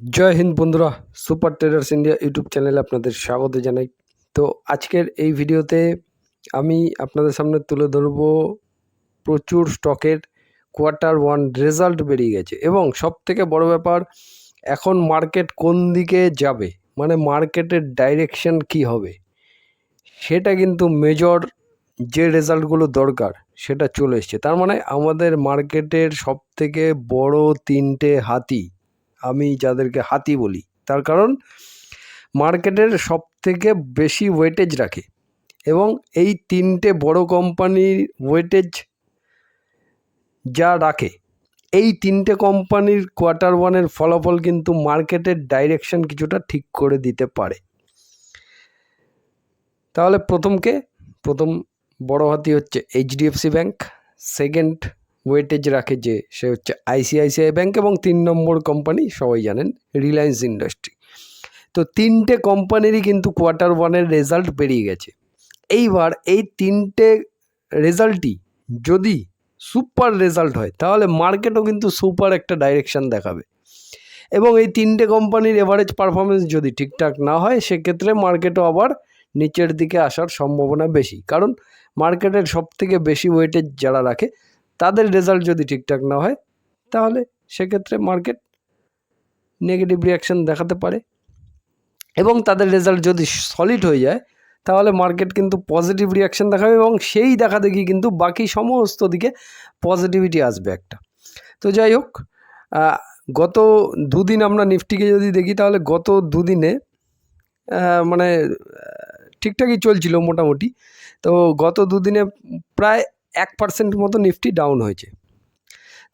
জয় হিন্দ বন্ধুরা, super traders India YouTube চ্যানেলে আপনাদের স্বাগত জানাই। তো আজকের এই ভিডিওতে আমি আপনাদের সামনে তুলে ধরবো প্রচুর স্টকের কোয়ার্টার ওয়ান রেজাল্ট বেরিয়ে গেছে এবং সব থেকে বড় ব্যাপার, এখন মার্কেট কোন দিকে যাবে মানে মার্কেটের ডাইরেকশন কি হবে, সেটা কিন্তু মেজর যে রেজাল্টগুলো দরকার, সেটা চলে এসছে। তার মানে আমাদের মার্কেটের সব থেকে বড় তিনটে হাতি আমি যাদেরকে হাতি বলি, তার কারণ মার্কেটের সব থেকে বেশি ওয়েটেজ রাখে এবং এই তিনটে বড় কোম্পানির ওয়েটেজ যা রাখে, এই তিনটে কোম্পানির কোয়ার্টার ওয়ানের ফলাফল কিন্তু মার্কেটের ডাইরেকশন কিছুটা ঠিক করে দিতে পারে। তাহলে প্রথমকে, প্রথম বড় হাতি হচ্ছে এইচডিএফসি ব্যাংক সেকেন্ড ওয়েটেজ রাখে যে সে হচ্ছে আইসিআইসিআই ব্যাংক এবং তিন নম্বর কোম্পানি সবাই জানেন রিলায়েন্স ইন্ডাস্ট্রি তো তিনটে কোম্পানিরই কিন্তু কোয়ার্টার ওয়ানের রেজাল্ট বেরিয়ে গেছে। এইবার এই তিনটে রেজাল্টই যদি সুপার রেজাল্ট হয়, তাহলে মার্কেটও কিন্তু সুপার একটা ডাইরেকশন দেখাবে। এবং এই তিনটে কোম্পানির এভারেজ পারফরমেন্স যদি ঠিকঠাক না হয়, সেক্ষেত্রে মার্কেটও আবার নিচের দিকে আসার সম্ভাবনা বেশি। কারণ মার্কেটের সব থেকে বেশি ওয়েটেজ যারা রাখে তাদের রেজাল্ট যদি ঠিকঠাক না হয়, তাহলে সেক্ষেত্রে মার্কেট নেগেটিভ রিয়াকশান দেখাতে পারে। এবং তাদের রেজাল্ট যদি সলিড হয়ে যায়, তাহলে মার্কেট কিন্তু পজিটিভ রিয়াকশান দেখাবে এবং সেই দেখা দেখি কিন্তু বাকি সমস্ত দিকে পজিটিভিটি আসবে একটা। তো যাই হোক গত দুদিন আমরা নিফটিকে যদি দেখি, তাহলে গত দুদিনে মানে ঠিকঠাকই চলছিল মোটামুটি। তো গত দুদিনে প্রায় এক পার্সেন্ট মতো নিফটি ডাউন হয়েছে।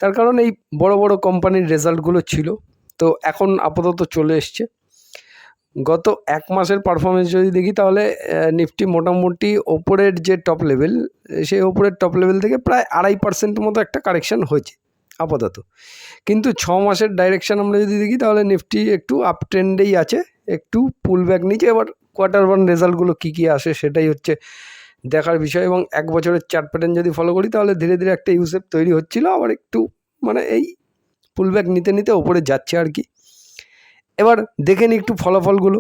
তার কারণ এই বড় বড় কোম্পানির রেজাল্টগুলো ছিল। তো এখন আপাতত চলে এসছে। গত এক মাসের পারফরমেন্স যদি দেখি তাহলে নিফটি মোটামুটি ওপরের যে টপ লেভেল সেই ওপরের টপ লেভেল থেকে প্রায় আড়াই পার্সেন্ট মতো একটা কারেকশান হয়েছে আপাতত। কিন্তু ছ মাসের ডাইরেকশান আমরা যদি দেখি তাহলে নিফটি একটু আপ ট্রেন্ডেই আছে, একটু পুল ব্যাক নিচে। এবার কোয়ার্টার ওয়ান রেজাল্টগুলো কী কী আসে সেটাই হচ্ছে দেখার বিষয় এবং এক বছরের চার্ট প্যাটার্ন যদি ফলো করি, তাহলে ধীরে ধীরে একটা ইউসেপ তৈরি হচ্ছিল। আবার একটু মানে এই পুল ব্যাক নিতে নিতে ওপরে যাচ্ছে আর কি। এবার দেখে নিই একটু ফলাফলগুলো,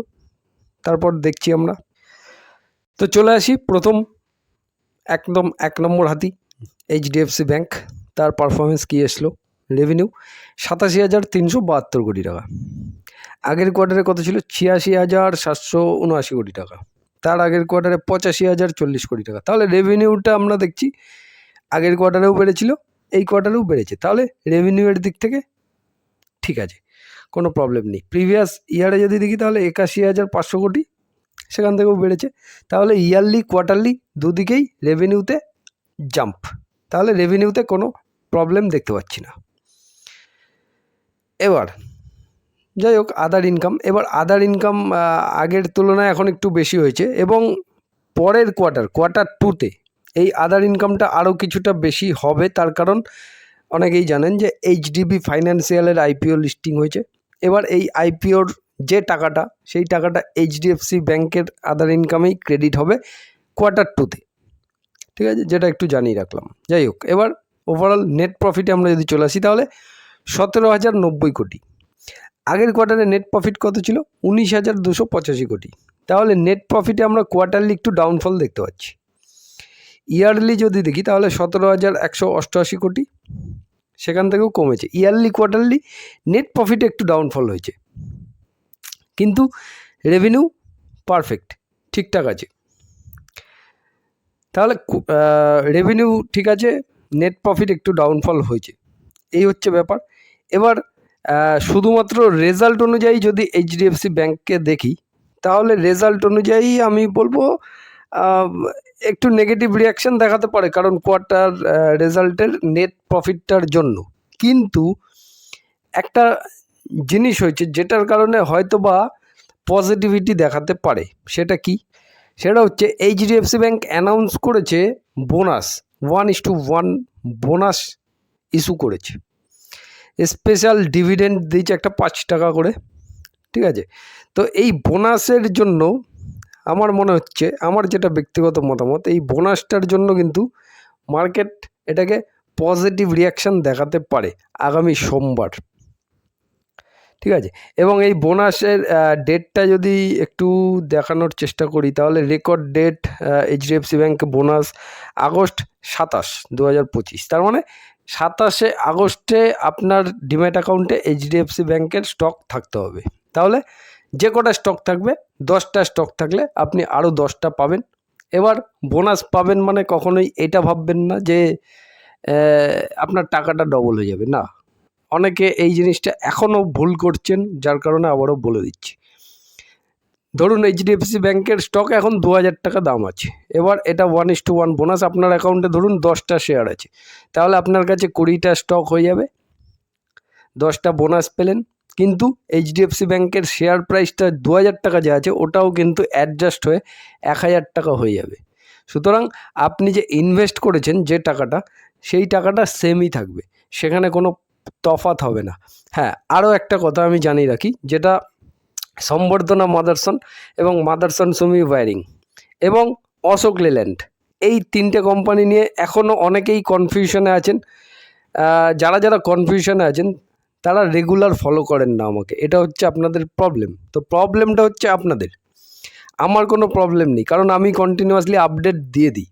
তারপর দেখছি আমরা। তো চলে আসি প্রথম, একদম এক নম্বর হাতি এইচডিএফসি ব্যাংক তার পারফরমেন্স কী এসলো রেভিনিউ সাতাশি হাজার তিনশো বাহাত্তর কোটি টাকা। আগের কোয়ার্টারে কত ছিল? ছিয়াশি হাজার সাতশো উনআশি কোটি টাকা। তার আগের কোয়ার্টারে পঁচাশি হাজার চল্লিশ কোটি টাকা। তাহলে রেভিনিউটা আমরা দেখছি আগের কোয়ার্টারেও বেড়েছিল, এই কোয়ার্টারেও বেড়েছে। তাহলে রেভিনিউয়ের দিক থেকে ঠিক আছে, কোনো প্রবলেম নেই। প্রিভিয়াস ইয়ারে যদি দেখি তাহলে একাশি হাজার পাঁচশো কোটি সেখান থেকেও বেড়েছে। তাহলে ইয়ারলি কোয়ার্টারলি দুদিকেই রেভিনিউতে জাম্প তাহলে রেভিনিউতে কোনো প্রবলেম দেখতে পাচ্ছি না। এবার যাই হোক আদার ইনকাম এবার আদার ইনকাম আগের তুলনায় এখন একটু বেশি হয়েছে এবং পরের কোয়ার্টার কোয়ার্টার টুতে এই আদার ইনকামটা আরও কিছুটা বেশি হবে। তার কারণ অনেকেই জানেন যে এইচডিবি ফাইন্যান্সিয়ালের আইপিও লিস্টিং হয়েছে। এবার এই আইপিওর যে টাকাটা, সেই টাকাটা এইচডিএফসি ব্যাংকের আদার ইনকামেই ক্রেডিট হবে কোয়ার্টার টুতে ঠিক আছে? যেটা একটু জানিয়ে রাখলাম। যাই হোক, এবার ওভারঅল নেট প্রফিটে আমরা যদি চলে আসি, তাহলে সতেরো হাজার নব্বই কোটি। আগের কোয়ার্টারে নেট প্রফিট কত ছিল? উনিশ হাজার দুশো পঁচাশি কোটি। তাহলে নেট প্রফিটে আমরা কোয়ার্টারলি একটু ডাউনফল দেখতে পাচ্ছি। ইয়ারলি যদি দেখি, তাহলে সতেরো হাজার একশো অষ্টআশি কোটি। সেখান থেকেও কমেছে। ইয়ারলি কোয়ার্টারলি নেট প্রফিটে একটু ডাউনফল হয়েছে। কিন্তু রেভিনিউ পারফেক্ট ঠিকঠাক আছে। তাহলে রেভিনিউ ঠিক আছে নেট প্রফিট একটু ডাউনফল হয়েছে। এই হচ্ছে ব্যাপার। এবার শুধুমাত্র রেজাল্ট অনুযায়ী যদি এইচডিএফসি ব্যাংককে দেখি, তাহলে রেজাল্ট অনুযায়ী আমি বলব একটু নেগেটিভ রিয়াকশান দেখাতে পারে কারণ কোয়ার্টার রেজাল্টের নেট প্রফিটটার জন্য। কিন্তু একটা জিনিস হয়েছে যেটার কারণে হয়তো বা পজিটিভিটি দেখাতে পারে। সেটা কি? সেটা হচ্ছে এইচডিএফসি ব্যাংক অ্যানাউন্স করেছে bonus one is to one bonus issue করেছে। স্পেশাল ডিভিডেন্ড দিয়েছে একটা পাঁচ টাকা করে, ঠিক আছে? তো এই বোনাসের জন্য আমার মনে হচ্ছে, আমার যেটা ব্যক্তিগত মতামত, এই বোনাসটার জন্য কিন্তু মার্কেট এটাকে পজিটিভ রিয়াকশান দেখাতে পারে আগামী সোমবার, ঠিক আছে? এবং এই বোনাসের ডেটটা যদি একটু দেখানোর চেষ্টা করি, তাহলে record date HDFC bank bonus August সাতাশ দু তার মানে সাতাশে আগস্টে আপনার ডিম্যাট অ্যাকাউন্টে এইচডিএফসি ব্যাংকের স্টক থাকতে হবে। তাহলে যে কটা স্টক থাকবে, দশটা স্টক থাকলে আপনি আরও দশটা পাবেন। এবার বোনাস পাবেন মানে কখনোই এটা ভাববেন না যে আপনার টাকাটা ডবল হয়ে যাবে, না। অনেকে এই জিনিসটা এখনও ভুল করছেন, যার কারণে আবারও বলে দিচ্ছি। ধরুন এইচডিএফসি ব্যাংকের স্টক এখন দু হাজার টাকা দাম আছে। এবার এটা one is to one bonus আপনার অ্যাকাউন্টে ধরুন দশটা শেয়ার আছে। তাহলে আপনার কাছে কুড়িটা স্টক হয়ে যাবে। দশটা বোনাস পেলেন। কিন্তু এইচডিএফসি ব্যাংকের শেয়ার প্রাইসটা দু হাজার টাকা যে আছে, ওটাও কিন্তু অ্যাডজাস্ট হয়ে এক হাজার টাকা হয়ে যাবে। সুতরাং আপনি যে ইনভেস্ট করেছেন যে টাকাটা, সেই টাকাটা সেমই থাকবে। সেখানে কোনো তফাত হবে না। হ্যাঁ আরও একটা কথা আমি জানিয়ে রাখি, যেটা সম্বর্ধনা মাদারসন এবং মাদারসন সুমি ওয়ারিং এবং অশোক লেল্যান্ড। এই তিনটে কোম্পানি নিয়ে এখনও অনেকেই কনফিউশনে আছেন। যারা যারা কনফিউশনে আছেন, তারা রেগুলার ফলো করেন না আমাকে। এটা হচ্ছে আপনাদের প্রবলেম তো প্রবলেমটা হচ্ছে আপনাদের। আমার কোনো প্রবলেম নেই, কারণ আমি কন্টিনিউয়াসলি আপডেট দিয়ে দিই।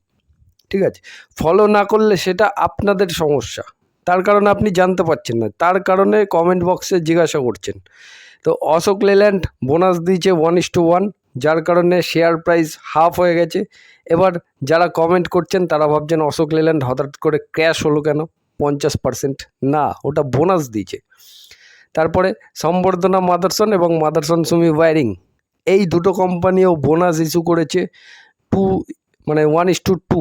ঠিক আছে? ফলো না করলে সেটা আপনাদের সমস্যা। তার কারণে আপনি জানতে পারছেন না। তার কারণে কমেন্ট বক্সে জিজ্ঞাসা করছেন। তো অশোক লেল্যান্ড বোনাস দিয়েছে ওয়ান ইস টু ওয়ান যার কারণে শেয়ার প্রাইস হাফ হয়ে গেছে। এবার যারা কমেন্ট করছেন, তারা ভাবছেন অশোক লেল্যান্ড হঠাৎ করে ক্র্যাশ হলো কেন? পঞ্চাশ পার্সেন্ট না, ওটা বোনাস দিয়েছে। তারপরে সম্বর্ধনা মাদারসন এবং মাদারসন সুমি ওয়ারিং এই দুটো কোম্পানিও বোনাস ইস্যু করেছে। টু মানে ওয়ান ইস টু টু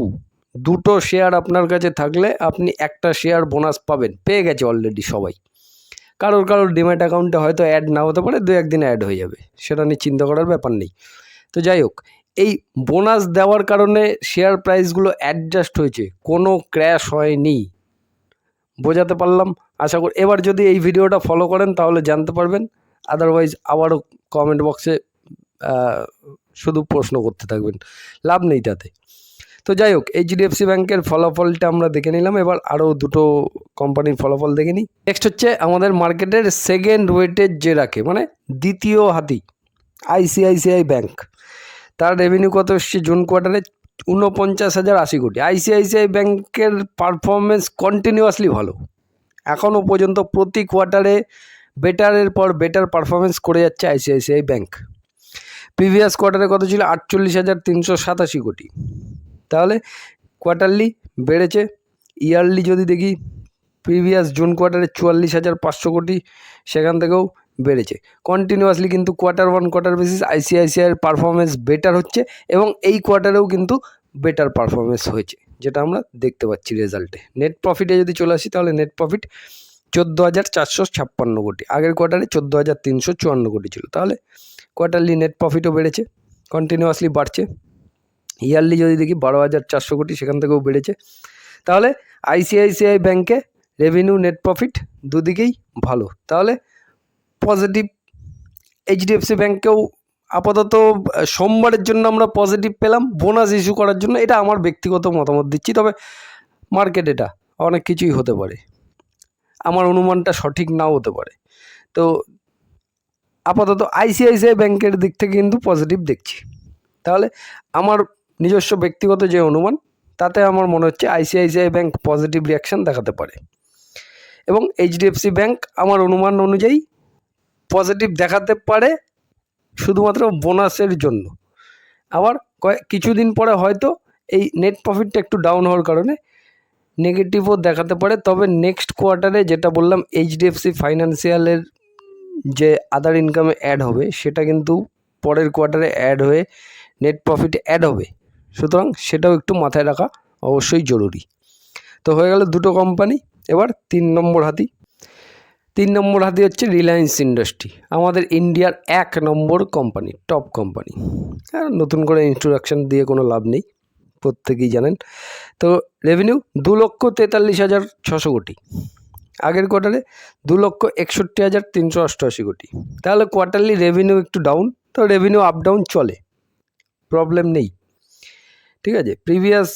দুটো শেয়ার আপনার কাছে থাকলে আপনি একটা শেয়ার বোনাস পাবেন। পেয়ে গেছে অলরেডি সবাই। কারোর কারোর ডিম্যাট অ্যাকাউন্টে হয়তো অ্যাড না হতে পারে দু একদিন অ্যাড হয়ে যাবে। সেটা নিয়ে চিন্তা করার ব্যাপার নেই। তো যাই হোক, এই বোনাস দেওয়ার কারণে শেয়ার প্রাইসগুলো অ্যাডজাস্ট হয়েছে, কোনো ক্র্যাশ হয়নি। বোঝাতে পারলাম? আশা করি, এবার যদি এই ভিডিওটা ফলো করেন, তাহলে জানতে পারবেন। আদারওয়াইজ আবারও কমেন্ট বক্সে শুধু প্রশ্ন করতে থাকবেন। লাভ নেই তাতে। তো যাই হোক, এইচডিএফসি ব্যাংকের ফলাফলটা আমরা দেখে নিলাম। এবার আরও দুটো কোম্পানির ফলাফল দেখে নিই। নেক্সট হচ্ছে আমাদের মার্কেটের সেকেন্ড ওয়েটেজ যে রাখে মানে দ্বিতীয় হাতি, আইসিআইসিআই ব্যাংক। তার রেভিনিউ কত এসছে জুন কোয়ার্টারে ঊনপঞ্চাশ হাজার আশি কোটি। আইসিআইসিআই ব্যাংকের পারফরমেন্স কন্টিনিউয়াসলি ভালো। এখনও পর্যন্ত প্রতি কোয়ার্টারে বেটারের পর বেটার পারফরমেন্স করে যাচ্ছে আইসিআইসিআই ব্যাংক। প্রিভিয়াস কোয়ার্টারে কত ছিল? আটচল্লিশ হাজার তিনশো সাতাশি কোটি। তাহলে কোয়ার্টারলি বেড়েছে। ইয়ারলি যদি দেখি প্রিভিয়াস জুন কোয়ার্টারে চুয়াল্লিশ হাজার পাঁচশো কোটি, সেখান থেকেও বেড়েছে। কন্টিনিউয়াসলি কিন্তু কোয়ার্টার ওয়ান কোয়ার্টার বেসিস আইসিআইসিআইয়ের পারফরমেন্স বেটার হচ্ছে এবং এই কোয়ার্টারেও কিন্তু বেটার পারফরমেন্স হয়েছে, যেটা আমরা দেখতে পাচ্ছি রেজাল্টে নেট প্রফিটে যদি চলে আসি, তাহলে নেট প্রফিট চোদ্দ হাজার চারশো ছাপ্পান্ন কোটি, আগের কোয়ার্টারে চোদ্দ হাজার তিনশো চুয়ান্ন কোটি ছিল। তাহলে কোয়ার্টারলি নেট প্রফিটও বেড়েছে কন্টিনিউয়াসলি বাড়ছে। ইয়ারলি যদি দেখি বারো হাজার চারশো কোটি সেখান থেকেও বেড়েছে। তাহলে আইসিআইসিআই ব্যাংকে রেভিনিউ নেট প্রফিট দুদিকেই ভালো। তাহলে পজিটিভ এইচডিএফসি ব্যাংকেও আপাতত সোমবারের জন্য আমরা পজিটিভ পেলাম বোনাস ইস্যু করার জন্য। এটা আমার ব্যক্তিগত মতামত দিচ্ছি, তবে মার্কেট এটা অনেক কিছুই হতে পারে। আমার অনুমানটা সঠিক নাও হতে পারে। তো আপাতত আইসিআইসিআই ব্যাংকের দিক থেকে কিন্তু পজিটিভ দেখছি। তাহলে আমার নিজস্ব ব্যক্তিগত যে অনুমান, তাতে আমার মনে হচ্ছে আইসিআইসিআই ব্যাংক পজিটিভ রিয়াকশান দেখাতে পারে। এবং এইচডিএফসি ব্যাংক আমার অনুমান অনুযায়ী পজিটিভ দেখাতে পারে শুধুমাত্র বোনাসের জন্য। আবার কয়েক কিছুদিন পরে হয়তো এই নেট প্রফিটটা একটু ডাউন হওয়ার কারণে নেগেটিভও দেখাতে পারে। তবে নেক্সট কোয়ার্টারে যেটা বললাম, এইচডিএফসি ফাইন্যান্সিয়ালের যে আদার ইনকামে অ্যাড হবে, সেটা কিন্তু পরের কোয়ার্টারে অ্যাড হয়ে নেট প্রফিট অ্যাড হবে। সুতরাং সেটাও একটু মাথায় রাখা অবশ্যই জরুরি। তো হয়ে গেল দুটো কোম্পানি এবার তিন নম্বর হাতি। তিন নম্বর হাতি হচ্ছে রিলায়েন্স ইন্ডাস্ট্রি আমাদের ইন্ডিয়ার এক নম্বর কোম্পানি টপ কোম্পানি আর নতুন করে ইন্ট্রোডাকশান দিয়ে কোনো লাভ নেই, প্রত্যেকেই জানেন। তো রেভিনিউ দু লক্ষ তেতাল্লিশ হাজার ছশো কোটি, আগের কোয়ার্টারে দু লক্ষ একষট্টি হাজার তিনশো অষ্টআশি কোটি। তাহলে কোয়ার্টারলি রেভিনিউ একটু ডাউন তো রেভিনিউ আপ ডাউন চলে। প্রবলেম নেই। ঠিক আছে? প্রিভিয়াস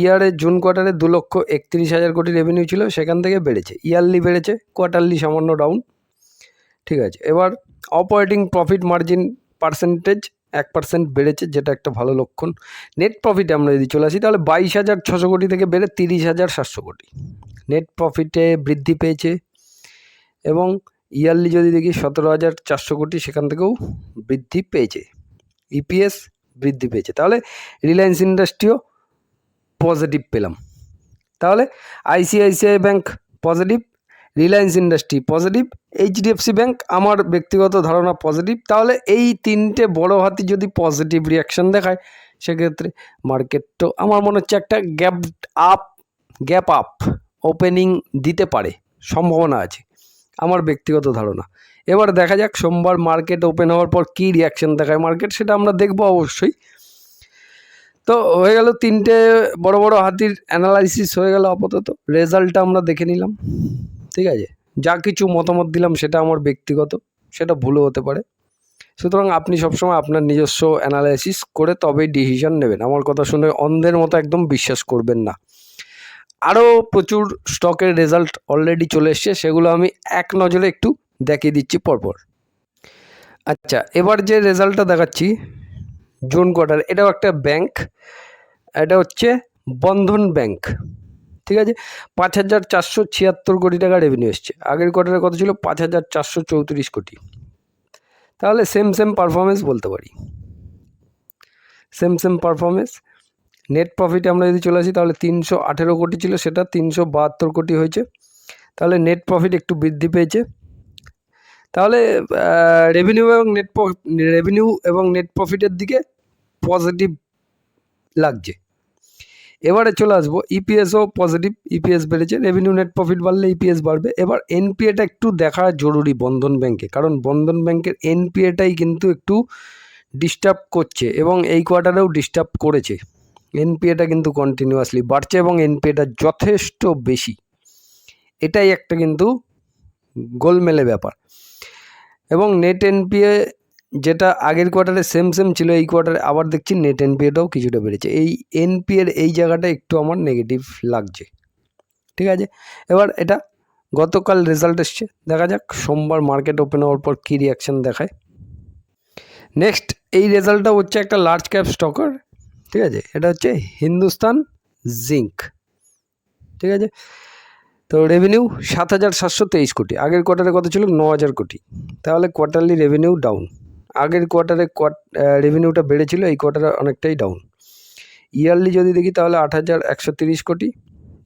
ইয়ারে জুন কোয়ার্টারে দু লক্ষ একত্রিশ হাজার কোটি রেভিনিউ ছিল, সেখান থেকে বেড়েছে। ইয়ারলি বেড়েছে কোয়ার্টারলি সামান্য ডাউন ঠিক আছে? এবার অপারেটিং প্রফিট মার্জিন পার্সেন্টেজ এক পার্সেন্ট বেড়েছে, যেটা একটা ভালো লক্ষণ। নেট প্রফিটে আমরা যদি চলে আসি, তাহলে বাইশ হাজার ছশো কোটি থেকে বেড়ে তিরিশ হাজার সাতশো কোটি। নেট প্রফিটে বৃদ্ধি পেয়েছে এবং ইয়ারলি যদি দেখি সতেরো হাজার চারশো কোটি, সেখান থেকেও বৃদ্ধি পেয়েছে। ইপিএস বৃদ্ধি পেয়েছে। তাহলে রিলায়েন্স ইন্ডাস্ট্রিও পজিটিভ পেলাম। তাহলে ICICI bank positive Reliance industry positive HDFC bank আমার ব্যক্তিগত ধারণা পজিটিভ তাহলে এই তিনটে বড় হাতি যদি পজিটিভ রিয়াকশন দেখায়, সেক্ষেত্রে মার্কেট তো আমার মনে হচ্ছে একটা gap up gap up opening দিতে পারে। সম্ভাবনা আছে। আমার ব্যক্তিগত ধারণা। এবার দেখা যাক, সোমবার মার্কেট ওপেন হওয়ার পর কী রিয়াকশন দেখায় মার্কেট সেটা আমরা দেখব অবশ্যই। তো হয়ে গেল তিনটে বড় বড় হাতির অ্যানালাইসিস হয়ে গেল আপাতত। রেজাল্টটা আমরা দেখে নিলাম। ঠিক আছে? যা কিছু মতামত দিলাম সেটা আমার ব্যক্তিগত, সেটা ভুলও হতে পারে। সুতরাং আপনি সবসময় আপনার নিজস্ব অ্যানালাইসিস করে তবেই ডিসিশন নেবেন। আমার কথা শুনে অন্ধের মতো একদম বিশ্বাস করবেন না। আরও প্রচুর স্টকের রেজাল্ট অলরেডি চলে এসছে, সেগুলো আমি এক নজরে একটু দেখিয়ে দিচ্ছি পরপর। আচ্ছা এবার যে রেজাল্টটা দেখাচ্ছি, জুন কোয়ার্টার এটাও একটা ব্যাংক এটা হচ্ছে বন্ধন ব্যাংক ঠিক আছে? পাঁচ হাজার চারশো ছিয়াত্তর কোটি টাকা রেভিনিউ এসছে। আগের কোয়ার্টারে কত ছিল? পাঁচ হাজার চারশো চৌত্রিশ কোটি। তাহলে সেম সেম পারফরমেন্স বলতে পারি। সেম সেম পারফরমেন্স নেট প্রফিটে আমরা যদি চলে আসি, তাহলে তিনশো আঠেরো কোটি ছিল, সেটা তিনশো বাহাত্তর কোটি হয়েছে। তাহলে নেট প্রফিট একটু বৃদ্ধি পেয়েছে। তাহলে রেভিনিউ এবং নেট রেভিনিউ এবং নেট প্রফিটের দিকে পজিটিভ লাগছে। এবারে চলে আসব ইপিএসও পজিটিভ ইপিএস বেড়েছে রেভিনিউ নেট প্রফিট বাড়লে ইপিএস বাড়বে। এবার এনপিএটা একটু দেখা জরুরি বন্ধন ব্যাংকে কারণ বন্ধন ব্যাংকের এনপিএটাই কিন্তু একটু ডিস্টার্ব করছে এবং এই কোয়ার্টারেও ডিস্টার্ব করেছে। এনপিএটা কিন্তু কন্টিনিউয়াসলি বাড়ছে এবং এনপিএটা যথেষ্ট বেশি। এটাই একটা কিন্তু গোলমেলে ব্যাপার। এবং নেট এনপিএ যেটা আগের কোয়ার্টারে সেম সেম ছিল, এই কোয়ার্টারে আবার দেখছি নেট এনপিএটাও কিছুটা বেড়েছে। এই এনপিএর এই জায়গাটা একটু আমার নেগেটিভ লাগছে। ঠিক আছে? এবার এটা গতকাল রেজাল্ট এসছে। দেখা যাক, সোমবার মার্কেট ওপেন হওয়ার পর কী রিয়াকশান দেখায়। নেক্সট এই রেজাল্টটা হচ্ছে একটা লার্জ ক্যাপ স্টকার ঠিক আছে? এটা হচ্ছে হিন্দুস্তান জিঙ্ক ঠিক আছে? তো রেভিনিউ সাত হাজার সাতশো তেইশ কোটি। আগের কোয়ার্টারে কত ছিল? ন হাজার কোটি। তাহলে কোয়ার্টারলি রেভিনিউ ডাউন আগের কোয়ার্টারে রেভিনিউটা বেড়েছিল, এই কোয়ার্টারে অনেকটাই ডাউন ইয়ারলি যদি দেখি, তাহলে আট হাজার একশো তিরিশ কোটি।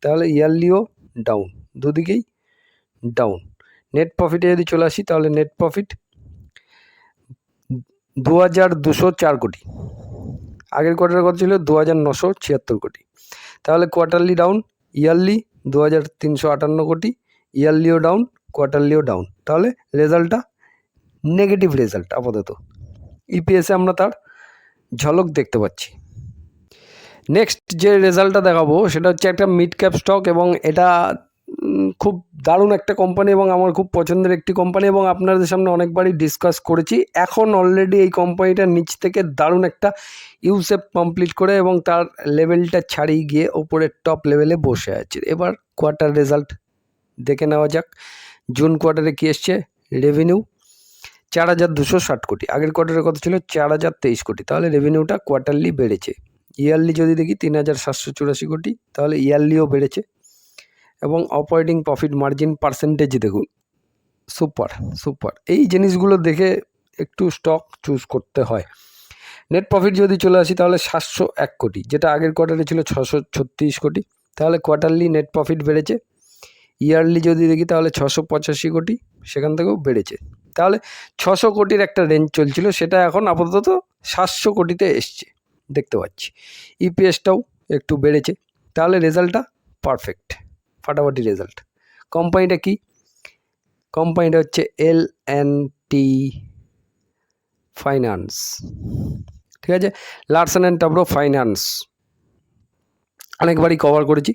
তাহলে ইয়ারলিও ডাউন দুদিকেই ডাউন নেট প্রফিটে যদি চলে আসি, তাহলে নেট প্রফিট দু হাজার দুশো চার কোটি। আগের কোয়ার্টারে কত ছিল? দু হাজার নশো ছিয়াত্তর কোটি। তাহলে কোয়ার্টারলি ডাউন ইয়ারলি দু হাজার তিনশো আটান্ন কোটি ইয়ারলিও ডাউন, কোয়ার্টারলিও ডাউন। তাহলে রেজাল্টটা নেগেটিভ রেজাল্ট আপাতত। ইপিএসে আমরা তার ঝলক দেখতে পাচ্ছি। নেক্সট যে রেজাল্টটা দেখাবো সেটা হচ্ছে একটা মিড ক্যাপ স্টক এবং এটা খুব দারুণ একটা কোম্পানি এবং আমার খুব পছন্দের একটি কোম্পানি এবং আপনাদের সামনে অনেকবারই ডিসকাস করেছি। এখন অলরেডি এই কোম্পানিটার নিচ থেকে দারুণ একটা ইউসেপ কমপ্লিট করে এবং তার লেভেলটা ছাড়িয়ে গিয়ে ওপরের টপ লেভেলে বসে আছে। এবার কোয়ার্টার রেজাল্ট দেখে নেওয়া যাক। জুন কোয়ার্টারে কী এসছে? রেভিনিউ চার হাজার দুশো ষাট কোটি। আগের কোয়ার্টারে কত ছিল চার হাজার তেইশ কোটি। তাহলে রেভিনিউটা কোয়ার্টারলি বেড়েছে। ইয়ারলি যদি দেখি তিন হাজার সাতশো চুরাশি কোটি, তাহলে ইয়ারলিও বেড়েছে। এবং অপারেটিং প্রফিট মার্জিন পার্সেন্টেজ দেখুন। সুপার সুপার এই জিনিসগুলো দেখে একটু স্টক চুজ করতে হয়। নেট প্রফিট যদি চলে আসি, তাহলে সাতশো এক কোটি, যেটা আগের কোয়ার্টারে ছিল ছশো ছত্রিশ কোটি। তাহলে কোয়ার্টারলি নেট প্রফিট বেড়েছে। ইয়ারলি যদি দেখি, তাহলে ছশো পঁচাশি কোটি, সেখান থেকেও বেড়েছে। তাহলে ছশো কোটির একটা রেঞ্জ চলছিল, সেটা এখন আপাতত সাতশো কোটিতে এসছে, দেখতে পাচ্ছি। ইপিএসটাও একটু বেড়েছে। তাহলে রেজাল্টটা পারফেক্ট ফাটাফাটি রেজাল্ট কোম্পানিটা কি? কোম্পানিটা হচ্ছে এল অ্যান্ড টি ফাইন্যান্স ঠিক আছে? লার্সন অ্যান্ড টাবরো ফাইন্যান্স অনেকবারই কভার করেছি।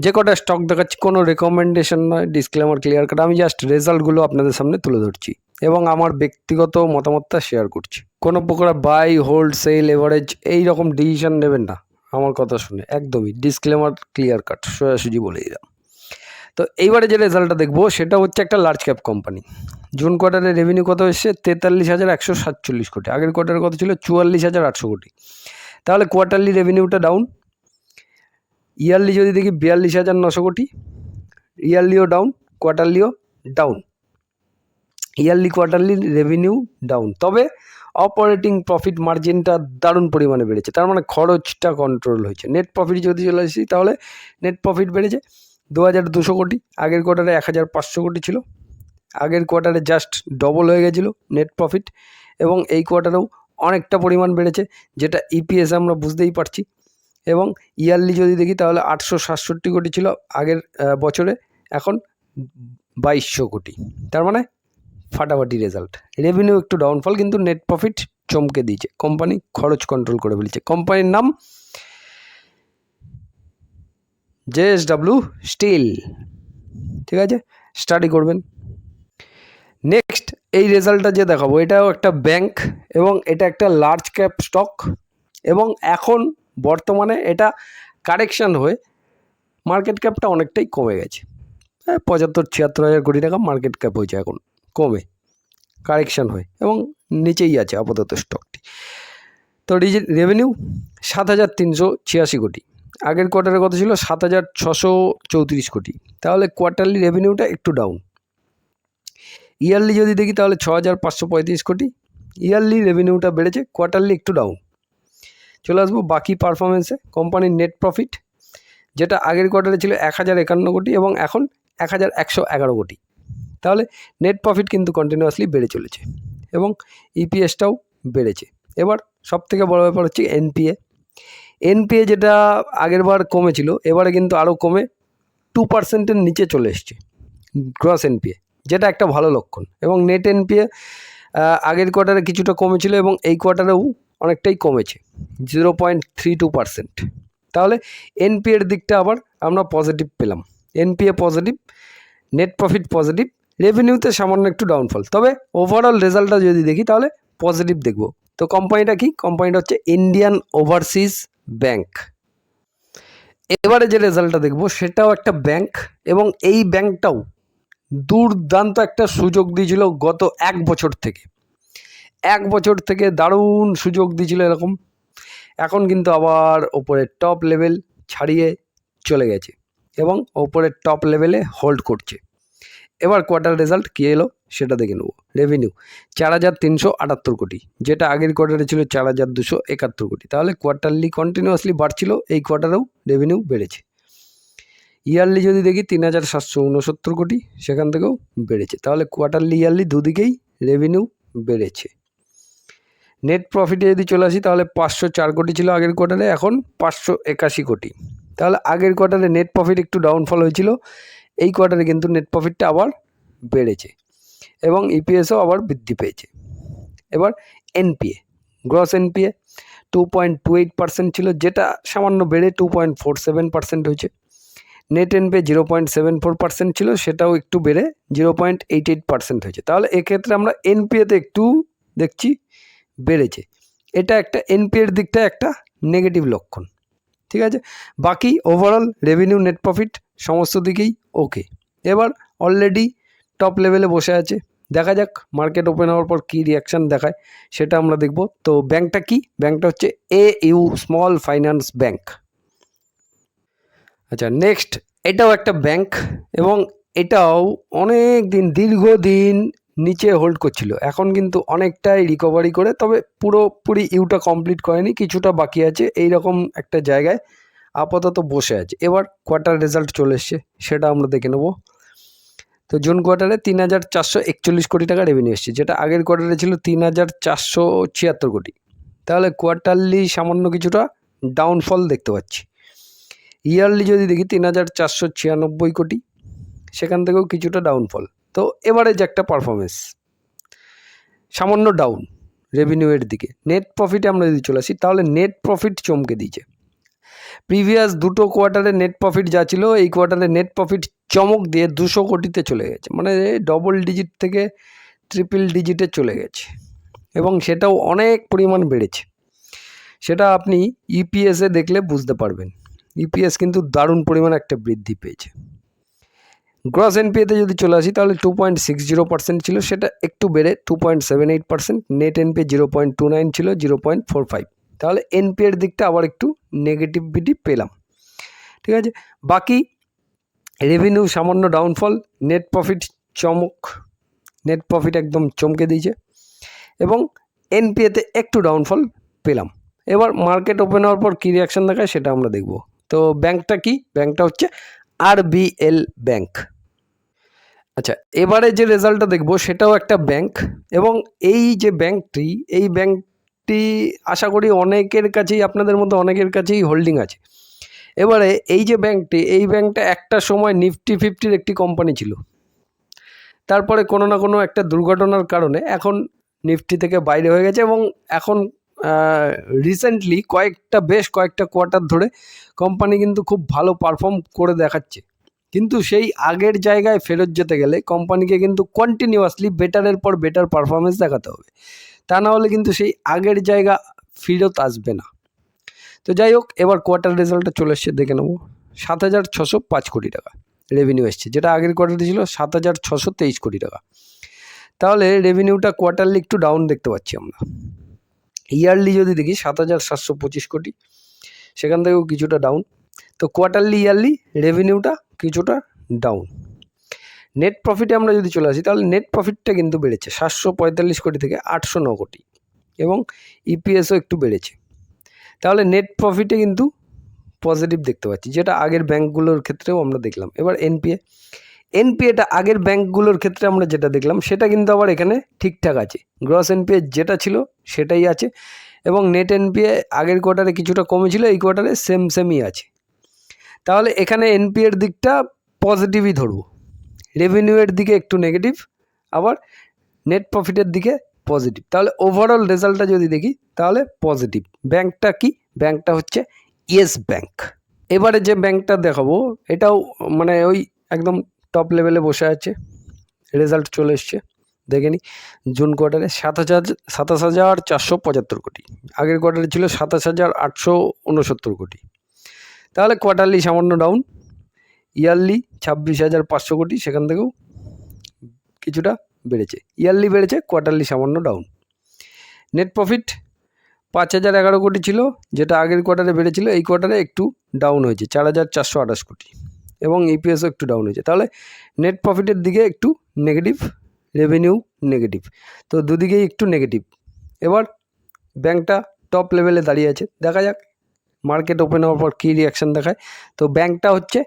যে কটা স্টক দেখাচ্ছি, কোনো রেকমেন্ডেশন নয় ডিসক্লেমার ক্লিয়ার কাট আমি জাস্ট রেজাল্টগুলো আপনাদের সামনে তুলে ধরছি এবং আমার ব্যক্তিগত মতামতটা শেয়ার করছি। কোনো প্রকার বাই হোল্ড সেল এভারেজ এই রকম ডিসিশন নেবেন না। আমার কথা শুনে, একদমই ডিসক্লেমার ক্লিয়ার কাট সোজাসুজি বলে দিলাম। তো এইবারে যে রেজাল্টটা দেখব, সেটা হচ্ছে একটা লার্জ ক্যাপ কোম্পানি জুন কোয়ার্টারে রেভিনিউ কত এসছে? তেতাল্লিশ হাজার একশো সাতচল্লিশ কোটি। আগের কোয়ার্টারে কত ছিল? চুয়াল্লিশ হাজার আটশো কোটি। তাহলে কোয়ার্টারলি রেভিনিউটা ডাউন ইয়ারলি যদি দেখি, বিয়াল্লিশ হাজার নশো কোটি। ইয়ারলিও down কোয়ার্টারলিও down yearly quarterly revenue down তবে অপারেটিং প্রফিট মার্জিনটা দারুণ পরিমাণে বেড়েছে। তার মানে খরচটা কন্ট্রোল হয়েছে। নেট প্রফিট যদি চলে আসি, তাহলে নেট প্রফিট বেড়েছে দু হাজার দুশো কোটি, আগের কোয়ার্টারে এক হাজার পাঁচশো কোটি ছিল। আগের কোয়ার্টারে জাস্ট ডবল হয়ে গেছিল নেট প্রফিট এবং এই কোয়ার্টারেও অনেকটা পরিমাণ বেড়েছে, যেটা ইপিএস আমরা বুঝতেই পারছি। এবং ইয়ারলি যদি দেখি, তাহলে আটশো সাতষট্টি কোটি ছিল আগের বছরে, এখন বাইশশো কোটি। তার মানে ফাটাফাটি রেজাল্ট রেভিনিউ একটু ডাউনফল কিন্তু নেট প্রফিট চমকে দিয়েছে। কোম্পানি খরচ কন্ট্রোল করে ফেলেছে। কোম্পানির নাম জেএসডাব্লিউ স্টিল ঠিক আছে? স্টাডি করবেন। নেক্সট এই রেজাল্টটা যে দেখাবো, এটাও একটা ব্যাংক এবং এটা একটা লার্জ ক্যাপ স্টক এবং এখন বর্তমানে এটা কারেকশান হয়ে মার্কেট ক্যাপটা অনেকটাই কমে গেছে। হ্যাঁ পঁচাত্তর ছিয়াত্তর হাজার কোটি টাকা মার্কেট ক্যাপ হয়েছে এখন। কমে, কারেকশান হয় এবং নিচেই আছে আপাতত স্টকটি তো রেভিনিউ সাত হাজার তিনশো ছিয়াশি কোটি। আগের কোয়ার্টারে কত ছিল সাত হাজার ছশো চৌত্রিশ কোটি। তাহলে কোয়ার্টারলি রেভিনিউটা একটু ডাউন ইয়ারলি যদি দেখি তাহলে ছ হাজার পাঁচশো পঁয়ত্রিশ কোটি। ইয়ারলি রেভিনিউটা বেড়েছে কোয়ার্টারলি একটু ডাউন চলে আসব বাকি পারফরমেন্সে কোম্পানির নেট প্রফিট যেটা আগের কোয়ার্টারে ছিল এক হাজার একান্ন কোটি এবং এখন এক হাজার একশো এগারো কোটি। তাহলে নেট প্রফিট কিন্তু কন্টিনিউয়াসলি বেড়ে চলেছে এবং ইপিএসটাও বেড়েছে। এবার সব থেকে বড় ব্যাপার হচ্ছে এনপিএ এনপিএ যেটা আগেরবার কমেছিল, এবারে কিন্তু আরও কমে টু পার্সেন্টের নিচে চলে এসছে গ্রস এনপিএ যেটা একটা ভালো লক্ষণ। এবং নেট এনপিএ আগের কোয়ার্টারে কিছুটা কমেছিল এবং এই কোয়ার্টারেও অনেকটাই কমেছে zero point three two percent তাহলে এনপিএর দিকটা আবার আমরা পজিটিভ পেলাম। NPA positive net profit positive রেভিনিউতে সামান্য একটু ডাউনফল তবে ওভারঅল রেজাল্টটা যদি দেখি, তাহলে পজিটিভ দেখব। তো কোম্পানিটা কি? কোম্পানিটা হচ্ছে ইন্ডিয়ান ওভারসিজ ব্যাংক এবারে যে রেজাল্টটা দেখব, সেটাও একটা ব্যাংক এবং এই ব্যাংকটাও দুর্দান্ত একটা সুযোগ দিয়েছিল গত এক বছর থেকে। এক বছর থেকে দারুণ সুযোগ দিয়েছিল এরকম। এখন কিন্তু আবার ওপরের টপ লেভেল ছাড়িয়ে চলে গেছে এবং ওপরের টপ লেভেলে হোল্ড করছে। এবার কোয়ার্টার রেজাল্ট কী এলো? সেটা দেখে নেব। রেভিনিউ চার হাজার তিনশো আটাত্তর কোটি। যেটা আগের কোয়ার্টারে ছিল চার হাজার দুশো একাত্তর কোটি। তাহলে কোয়ার্টারলি কন্টিনিউয়াসলি বাড়ছিল, এই কোয়ার্টারেও রেভিনিউ বেড়েছে। ইয়ারলি যদি দেখি তিন হাজার সাতশো উনসত্তর কোটি, সেখান থেকেও বেড়েছে। তাহলে কোয়ার্টারলি ইয়ারলি দুদিকেই রেভিনিউ বেড়েছে। নেট প্রফিটে যদি চলে আসি, তাহলে পাঁচশো চার কোটি ছিল আগের কোয়ার্টারে এখন পাঁচশো একাশি কোটি। তাহলে আগের কোয়ার্টারে নেট প্রফিট একটু ডাউনফল হয়েছিল। এই কোয়ার্টারে কিন্তু নেট প্রফিটটা আবার বেড়েছে এবং ইপিএসও আবার বৃদ্ধি পেয়েছে। এবার NPA gross NPA two point two eight percent ছিল, যেটা সামান্য বেড়ে two point four seven percent হয়েছে। Net NPA zero point seven four percent ছিল, সেটাও একটু বেড়ে zero point eight eight percent হয়েছে। তাহলে এক্ষেত্রে আমরা এনপিএতে একটু দেখছি বেড়েছে। এটা একটা এনপিএর দিকটা একটা নেগেটিভ লক্ষণ। ঠিক আছে? বাকি ওভারঅল রেভিনিউ নেট প্রফিট সমস্ত দিকেই ওকে এবার অলরেডি টপ লেভেলে বসে আছে। দেখা যাক মার্কেট ওপেন হওয়ার পর কী রিয়াকশান দেখায়, সেটা আমরা দেখব। তো ব্যাংকটা কি? ব্যাংকটা হচ্ছে A U small finance bank আচ্ছা নেক্সট এটাও একটা ব্যাংক এবং এটাও অনেক দিন দীর্ঘদিন নিচে হোল্ড করছিল। এখন কিন্তু অনেকটাই রিকভারি করে, তবে পুরোপুরি ইউটা কমপ্লিট করেনি, কিছুটা বাকি আছে এই রকম একটা জায়গায় আপাতত বসে আছে। এবার কোয়ার্টার রেজাল্ট চলে এসছে, সেটা আমরা দেখে নেব। তো জুন কোয়ার্টারে তিন হাজার চারশো একচল্লিশ কোটি টাকা রেভিনিউ এসছে, যেটা আগের কোয়ার্টারে ছিল তিন হাজার চারশো ছিয়াত্তর কোটি। তাহলে কোয়ার্টারলি সামান্য কিছুটা ডাউনফল দেখতে পাচ্ছি। ইয়ারলি যদি দেখি, তিন হাজার চারশো ছিয়ানব্বই কোটি, সেখান থেকেও কিছুটা ডাউনফল তো এবারে যে একটা পারফরমেন্স সামান্য ডাউন রেভিনিউয়ের দিকে। নেট প্রফিটে আমরা যদি চলে আসি, তাহলে নেট প্রফিট চমকে দিয়েছে। প্রিভিয়াস দুটো কোয়ার্টারে নেট প্রফিট যা ছিল, এই কোয়ার্টারে নেট প্রফিট চমক দিয়ে দুশো কোটিতে চলে গেছে। মানে ডবল ডিজিট থেকে ট্রিপল ডিজিটে চলে গেছে। এবং সেটাও অনেক পরিমাণ বেড়েছে। সেটা আপনি ইপিএসে দেখলে বুঝতে পারবেন। ইপিএস কিন্তু দারুণ পরিমাণ একটা বৃদ্ধি পেয়েছে। গ্রস এনপিএতে যদি চলে আসি, তাহলে two point six zero percent ছিল, সেটা একটু বেড়ে two point seven eight percent net NPA zero point two nine ছিল জিরো পয়েন্ট ফোর ফাইভ তাহলে এনপিএর দিকটা আবার একটু নেগেটিভিটি পেলাম। ঠিক আছে? বাকি রেভিনিউ সামান্য ডাউনফল নেট প্রফিট চমক নেট প্রফিট একদম চমকে দিয়েছে। এবং এনপিএতে একটু ডাউনফল পেলাম। এবার মার্কেট ওপেন হওয়ার পর কী রিয়াকশান দেখায় সেটা আমরা দেখব। তো ব্যাংকটা কি? ব্যাংকটা হচ্ছে আরবিএল ব্যাংক আচ্ছা এবারে যে রেজাল্টটা দেখব সেটাও একটা ব্যাংক এবং এই যে ব্যাংকটি, এই ব্যাংকটি আশা করি অনেকের কাছেই, আপনাদের মধ্যে অনেকের কাছেই হোল্ডিং আছে। এবারে এই যে ব্যাংকটি, এই ব্যাংকটা একটা সময় নিফটি ফিফটির একটি কোম্পানি ছিল। তারপরে কোনো না কোনো একটা দুর্ঘটনার কারণে এখন নিফটি থেকে বাইরে হয়ে গেছে এবং এখন রিসেন্টলি কয়েকটা, বেশ কয়েকটা কোয়ার্টার ধরে কোম্পানি কিন্তু খুব ভালো পারফর্ম করে দেখাচ্ছে। কিন্তু সেই আগের জায়গায় ফেরত যেতে গেলে কোম্পানিকে কিন্তু কন্টিনিউয়াসলি বেটারের পর বেটার পারফরমেন্স দেখাতে হবে। তা না হলে কিন্তু সেই আগের জায়গা ফেরত আসবে না। তো যাই হোক, এবার কোয়ার্টার রেজাল্টটা চলে এসছে, দেখে নেব। সাত হাজার ছশো পাঁচ কোটি টাকা রেভিনিউ এসছে, যেটা আগের কোয়ার্টারে ছিল সাত হাজার ছশো তেইশ কোটি টাকা। তাহলে রেভিনিউটা কোয়ার্টারলি একটু ডাউন দেখতে পাচ্ছি আমরা। ইয়ারলি যদি দেখি সাত হাজার সাতশো পঁচিশ কোটি, সেখান থেকেও কিছুটা ডাউন তো কোয়ার্টারলি ইয়ারলি রেভিনিউটা কিছুটা ডাউন নেট প্রফিটে আমরা যদি চলে আসি, তাহলে নেট প্রফিটটা কিন্তু বেড়েছে সাতশো পঁয়তাল্লিশ কোটি থেকে আটশো ন কোটি এবং ইপিএসও একটু বেড়েছে। তাহলে নেট প্রফিটে কিন্তু পজিটিভ দেখতে পাচ্ছি, যেটা আগের ব্যাঙ্কগুলোর ক্ষেত্রেও আমরা দেখলাম। এবার এনপিএ এনপিএটা আগের ব্যাঙ্কগুলোর ক্ষেত্রে আমরা যেটা দেখলাম, সেটা কিন্তু আবার এখানে ঠিকঠাক আছে। গ্রস এনপিএ যেটা ছিল, সেটাই আছে এবং নেট এনপিএ আগের কোয়ার্টারে কিছুটা কমেছিল, এই কোয়ার্টারে সেম সেমই আছে। তাহলে এখানে এনপিএর দিকটা পজিটিভই ধরবো। রেভিনিউয়ের দিকে একটু নেগেটিভ আবার নেট প্রফিটের দিকে পজিটিভ তাহলে ওভারঅল রেজাল্টটা যদি দেখি, তাহলে পজিটিভ ব্যাংকটা কি? ব্যাংকটা হচ্ছে ইয়েস ব্যাংক এবারে যে ব্যাংকটা দেখাবো, এটাও মানে ওই একদম টপ লেভেলে বসে আছে। রেজাল্ট চলে এসছে। দেখে নি জুন কোয়ার্টারে সাত হাজার সাতাশ হাজার চারশো পঁচাত্তর কোটি। আগের কোয়ার্টারে ছিল সাতাশ হাজার আটশো উনসত্তর কোটি। তাহলে কোয়ার্টারলি সামান্য ডাউন ইয়ারলি ছাব্বিশ হাজার পাঁচশো কোটি, সেখান থেকেও কিছুটা বেড়েছে। ইয়ারলি বেড়েছে কোয়ার্টারলি সামান্য ডাউন নেট প্রফিট পাঁচ হাজার এগারো কোটি ছিল, যেটা আগের কোয়ার্টারে বেড়েছিল, এই কোয়ার্টারে একটু ডাউন হয়েছে, চার হাজার চারশো আঠাশ কোটি। এবং ইপিএসও একটু ডাউন হয়েছে। তাহলে নেট প্রফিটের দিকে একটু নেগেটিভ রেভিনিউ নেগেটিভ তো দুদিকেই একটু নেগেটিভ এবার ব্যাংকটা টপ লেভেলে দাঁড়িয়ে আছে। দেখা যাক মার্কেট ওপেন হওয়ার পর কী রিয়াকশান দেখায়? তো ব্যাংকটা হচ্ছে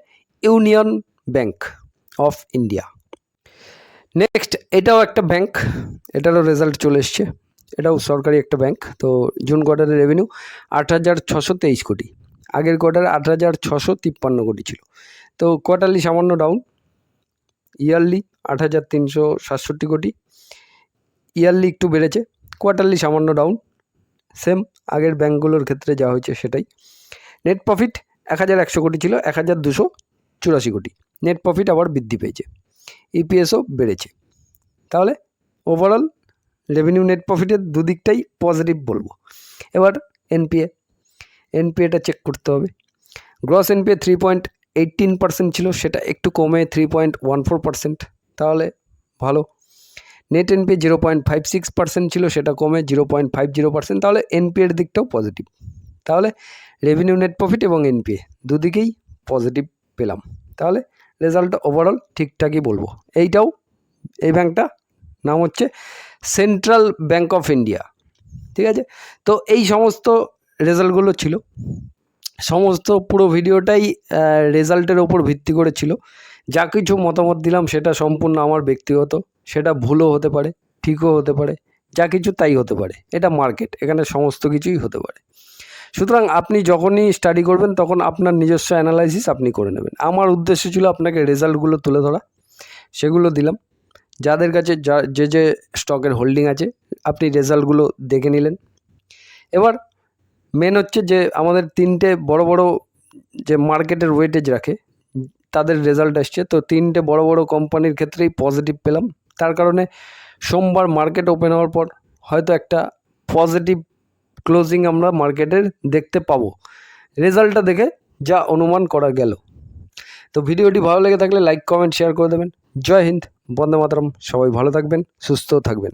union bank of India. Next এটাও একটা ব্যাংক, এটারও রেজাল্ট চলে এসছে। এটাও সরকারি একটা ব্যাংক, তো জুন কোয়ার্টারের রেভিনিউ আট হাজার ছশো তেইশ কোটি। আগের কোয়ার্টারে আট হাজার ছশো তিপ্পান্ন কোটি ছিল। তো কোয়ার্টারলি সামান্য ডাউন ইয়ারলি আট হাজার তিনশো সাতষট্টি কোটি। ইয়ারলি একটু বেড়েছে কোয়ার্টারলি সামান্য ডাউন সেম আগের ব্যাঙ্কগুলোর ক্ষেত্রে যা হয়েছে সেটাই। নেট প্রফিট এক হাজার একশো কোটি ছিল, এক হাজার দুশো চুরাশি কোটি। নেট প্রফিট আবার বৃদ্ধি পেয়েছে ইপিএসও বেড়েছে। তাহলে ওভারঅল রেভিনিউ নেট প্রফিটের দুদিকটাই পজিটিভ বলব। এবার এনপিএ এনপিএটা চেক করতে হবে। Gross NPA three point eighteen percent ছিল, সেটা একটু কমে three point one four percent তাহলে ভালো। Net NPA zero point five six percent ছিল, সেটা কমে zero point five zero percent তাহলে এনপিএর দিকটাও পজিটিভ তাহলে রেভিনিউ নেট প্রফিট এবং এনপিএ দুদিকেই পজিটিভ পেলাম। তাহলে রেজাল্টটা ওভারঅল ঠিকঠাকই বলব। এইটাও, এই ব্যাংকটা, নাম হচ্ছে সেন্ট্রাল ব্যাংক অফ ইন্ডিয়া ঠিক আছে? তো এই সমস্ত রেজাল্টগুলো ছিল। সমস্ত পুরো ভিডিওটাই রেজাল্টের ওপর ভিত্তি করে ছিল। যা কিছু মতামত দিলাম, সেটা সম্পূর্ণ আমার ব্যক্তিগত, সেটা ভুলও হতে পারে, ঠিকও হতে পারে, যা কিছু তাই হতে পারে। এটা মার্কেট এখানে সমস্ত কিছুই হতে পারে। সুতরাং আপনি যখনই স্টাডি করবেন, তখন আপনার নিজস্ব অ্যানালাইসিস আপনি করে নেবেন। আমার উদ্দেশ্য ছিল আপনাকে রেজাল্টগুলো তুলে ধরা। সেগুলো দিলাম। যাদের কাছে যা, যে স্টকের হোল্ডিং আছে, আপনি রেজাল্টগুলো দেখে নিলেন। এবার মেন হচ্ছে যে, আমাদের তিনটে বড় বড় যে মার্কেটের ওয়েটেজ রাখে, তাদের রেজাল্ট আসছে। তো তিনটে বড় বড় কোম্পানির ক্ষেত্রেই পজিটিভ পেলাম। তার কারণে সোমবার মার্কেট ওপেন হওয়ার পর হয়তো একটা পজিটিভ ক্লোজিং আমরা মার্কেটের দেখতে পাবো। রেজাল্টটা দেখে যা অনুমান করা গেল। তো ভিডিওটি ভালো লেগে থাকলে লাইক, কমেন্ট শেয়ার করে দেবেন। জয় হিন্দ, বন্দে মাতরম। সবাই ভালো থাকবেন, সুস্থ থাকবেন।